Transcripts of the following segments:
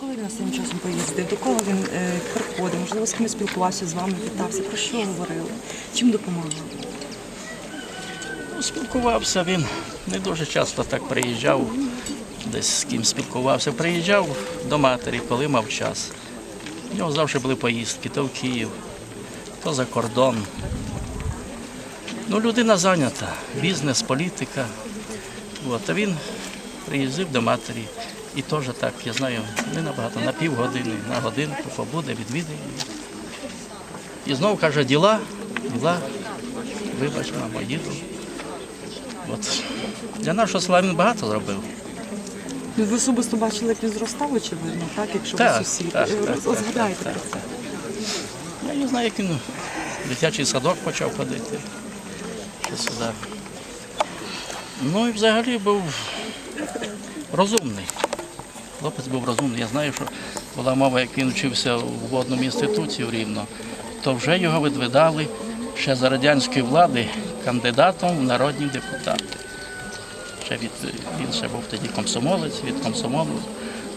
Коли він останнім часом поїздив, до кого він е, приходив, можливо, з ким спілкувався з вами, вітався, про що говорили, чим допомагав? Ну, Спілкувався він не дуже часто так приїжджав, десь з ким спілкувався. Приїжджав до матері, коли мав час. У нього завжди були поїздки то в Київ, то за кордон. Ну, людина зайнята, бізнес, політика. От, а він приїздив до матері. І теж так, я знаю, не набагато, на півгодини, на годинку побуде, відвідає. І знову каже, діла, діла, вибач, мамо, їду. От. Для нашого села він багато зробив. Ну, ви особисто бачили, як він зростав, очевидно, так, якщо Так, ви сусід. так, так, так, згадайте так, про це. Я не знаю, як він в дитячий садок почав ходити. Ще сюди. Ну і взагалі був розумний. Хлопець був розумний. Я знаю, що була мова, як він вчився в водному інституті в Рівно, то вже його видвидали ще за радянської влади кандидатом в народні депутати. Ще від, він ще був тоді комсомолець від комсомолу,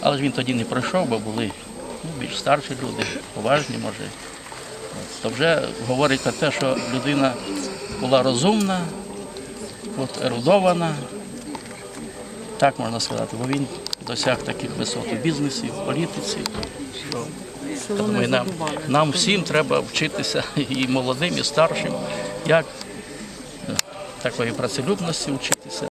але ж він тоді не пройшов, бо були ну, більш старші люди, поважні, може. То вже говорить про те, що людина була розумна, от, ерудована, так можна сказати, бо він досяг таких висот у бізнесі, в політиці. Що, я думаю, нам, нам всім треба вчитися і молодим, і старшим, як е, такої працелюбності вчити.